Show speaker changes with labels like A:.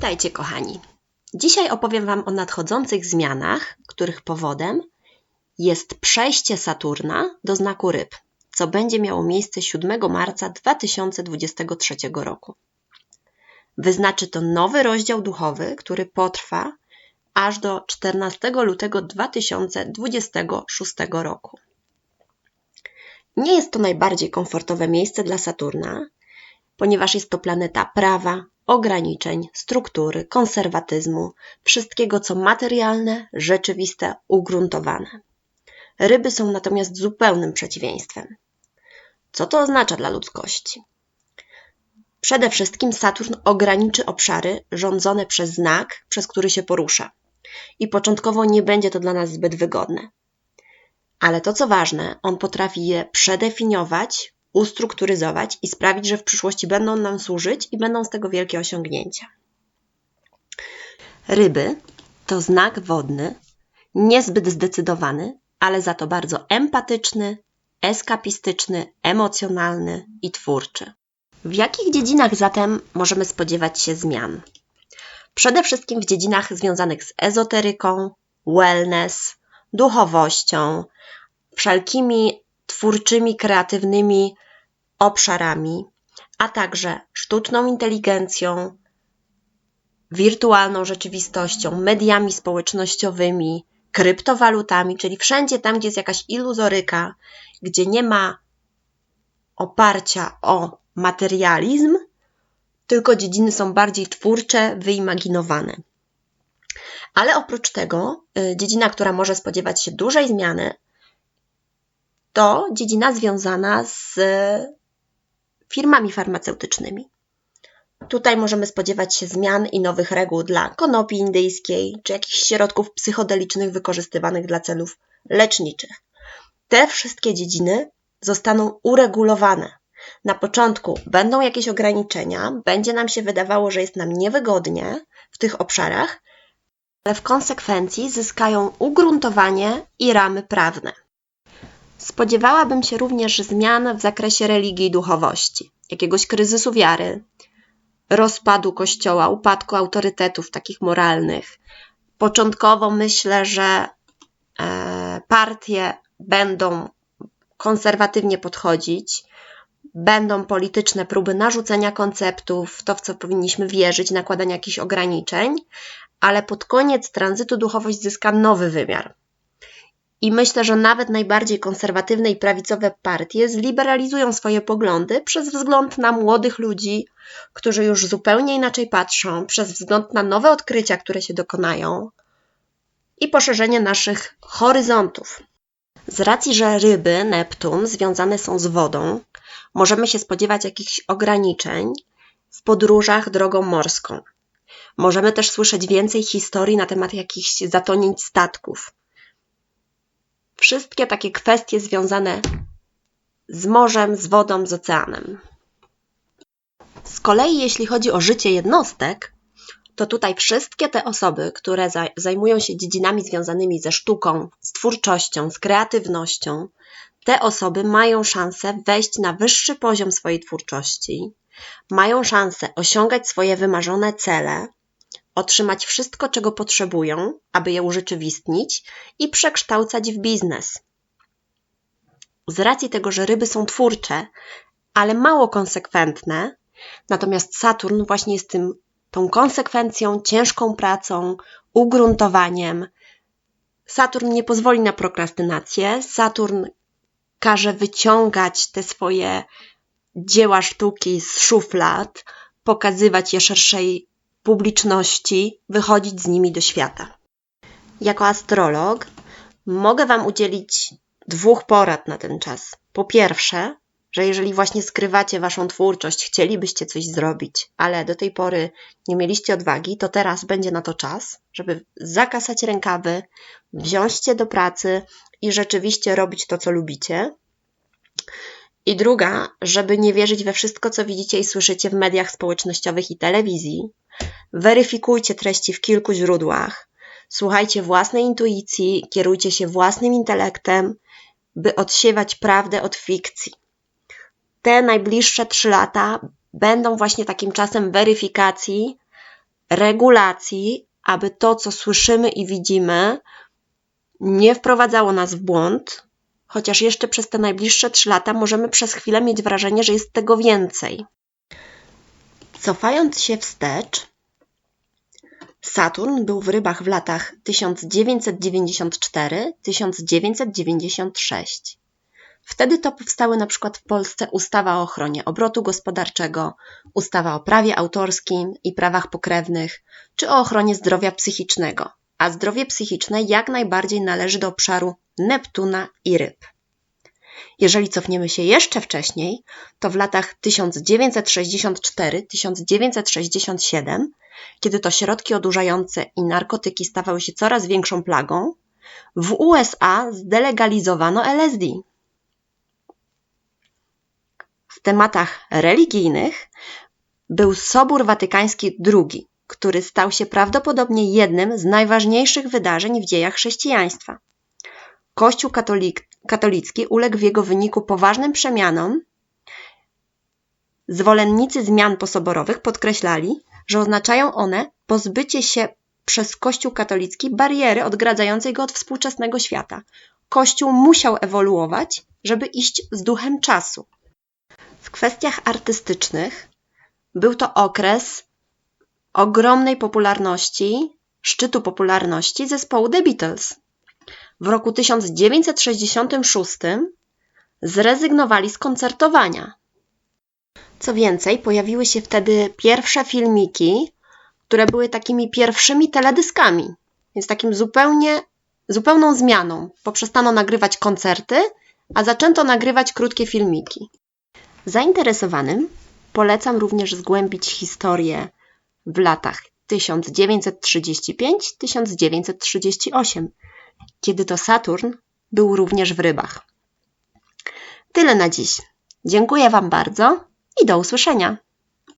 A: Witajcie, kochani. Dzisiaj opowiem Wam o nadchodzących zmianach, których powodem jest przejście Saturna do znaku ryb, co będzie miało miejsce 7 marca 2023 roku. Wyznaczy to nowy rozdział duchowy, który potrwa aż do 14 lutego 2026 roku. Nie jest to najbardziej komfortowe miejsce dla Saturna, ponieważ jest to planeta prawa, ograniczeń, struktury, konserwatyzmu, wszystkiego co materialne, rzeczywiste, ugruntowane. Ryby są natomiast zupełnym przeciwieństwem. Co to oznacza dla ludzkości? Przede wszystkim Saturn ograniczy obszary rządzone przez znak, przez który się porusza. I początkowo nie będzie to dla nas zbyt wygodne. Ale to co ważne, on potrafi je przedefiniować, ustrukturyzować i sprawić, że w przyszłości będą nam służyć i będą z tego wielkie osiągnięcia. Ryby to znak wodny, niezbyt zdecydowany, ale za to bardzo empatyczny, eskapistyczny, emocjonalny i twórczy. W jakich dziedzinach zatem możemy spodziewać się zmian? Przede wszystkim w dziedzinach związanych z ezoteryką, wellness, duchowością, wszelkimi twórczymi, kreatywnymi obszarami, a także sztuczną inteligencją, wirtualną rzeczywistością, mediami społecznościowymi, kryptowalutami, czyli wszędzie tam, gdzie jest jakaś iluzoryka, gdzie nie ma oparcia o materializm, tylko dziedziny są bardziej twórcze, wyimaginowane. Ale oprócz tego, y, dziedzina, która może spodziewać się dużej zmiany, to dziedzina związana z firmami farmaceutycznymi. Tutaj możemy spodziewać się zmian i nowych reguł dla konopi indyjskiej czy jakichś środków psychodelicznych wykorzystywanych dla celów leczniczych. Te wszystkie dziedziny zostaną uregulowane. Na początku będą jakieś ograniczenia, będzie nam się wydawało, że jest nam niewygodnie w tych obszarach, ale w konsekwencji zyskają ugruntowanie i ramy prawne. Spodziewałabym się również zmian w zakresie religii i duchowości, jakiegoś kryzysu wiary, rozpadu kościoła, upadku autorytetów takich moralnych. Początkowo myślę, że e, partie będą konserwatywnie podchodzić, będą polityczne próby narzucenia konceptów, to w co powinniśmy wierzyć, nakładania jakichś ograniczeń, ale pod koniec tranzytu duchowość zyska nowy wymiar. I myślę, że nawet najbardziej konserwatywne i prawicowe partie zliberalizują swoje poglądy przez wzgląd na młodych ludzi, którzy już zupełnie inaczej patrzą, przez wzgląd na nowe odkrycia, które się dokonają i poszerzenie naszych horyzontów. Z racji, że ryby, Neptun związane są z wodą, możemy się spodziewać jakichś ograniczeń w podróżach drogą morską. Możemy też słyszeć więcej historii na temat jakichś zatonięć statków wszystkie takie kwestie związane z morzem, z wodą, z oceanem. Z kolei, jeśli chodzi o życie jednostek, to tutaj wszystkie te osoby, które zajmują się dziedzinami związanymi ze sztuką, z twórczością, z kreatywnością, te osoby mają szansę wejść na wyższy poziom swojej twórczości, mają szansę osiągać swoje wymarzone cele otrzymać wszystko, czego potrzebują, aby je urzeczywistnić i przekształcać w biznes. Z racji tego, że ryby są twórcze, ale mało konsekwentne, natomiast Saturn właśnie jest tym, tą konsekwencją, ciężką pracą, ugruntowaniem. Saturn nie pozwoli na prokrastynację, Saturn każe wyciągać te swoje dzieła sztuki z szuflad, pokazywać je szerszej publiczności, wychodzić z nimi do świata. Jako astrolog mogę Wam udzielić dwóch porad na ten czas. Po pierwsze, że jeżeli właśnie skrywacie Waszą twórczość, chcielibyście coś zrobić, ale do tej pory nie mieliście odwagi, to teraz będzie na to czas, żeby zakasać rękawy, wziąć się do pracy i rzeczywiście robić to, co lubicie. I druga, żeby nie wierzyć we wszystko, co widzicie i słyszycie w mediach społecznościowych i telewizji. Weryfikujcie treści w kilku źródłach. Słuchajcie własnej intuicji, kierujcie się własnym intelektem, by odsiewać prawdę od fikcji. Te najbliższe trzy lata będą właśnie takim czasem weryfikacji regulacji, aby to, co słyszymy i widzimy, nie wprowadzało nas w błąd, chociaż jeszcze przez te najbliższe trzy lata możemy przez chwilę mieć wrażenie, że jest tego więcej. Cofając się wstecz, Saturn był w rybach w latach 1994-1996. Wtedy to powstały na przykład w Polsce ustawa o ochronie obrotu gospodarczego, ustawa o prawie autorskim i prawach pokrewnych, czy o ochronie zdrowia psychicznego. A zdrowie psychiczne jak najbardziej należy do obszaru Neptuna i ryb. Jeżeli cofniemy się jeszcze wcześniej, to w latach 1964-1967, kiedy to środki odurzające i narkotyki stawały się coraz większą plagą, w USA zdelegalizowano LSD. W tematach religijnych był Sobór Watykański II, który stał się prawdopodobnie jednym z najważniejszych wydarzeń w dziejach chrześcijaństwa. Kościół katolik, katolicki uległ w jego wyniku poważnym przemianom. Zwolennicy zmian posoborowych podkreślali, że oznaczają one pozbycie się przez Kościół katolicki bariery odgradzającej go od współczesnego świata. Kościół musiał ewoluować, żeby iść z duchem czasu. W kwestiach artystycznych był to okres ogromnej popularności, szczytu popularności zespołu The Beatles. W roku 1966 zrezygnowali z koncertowania. Co więcej, pojawiły się wtedy pierwsze filmiki, które były takimi pierwszymi teledyskami, więc takim zupełnie, zupełną zmianą. Poprzestano nagrywać koncerty, a zaczęto nagrywać krótkie filmiki. Zainteresowanym polecam również zgłębić historię w latach 1935-1938, kiedy to Saturn był również w rybach. Tyle na dziś. Dziękuję Wam bardzo i do usłyszenia.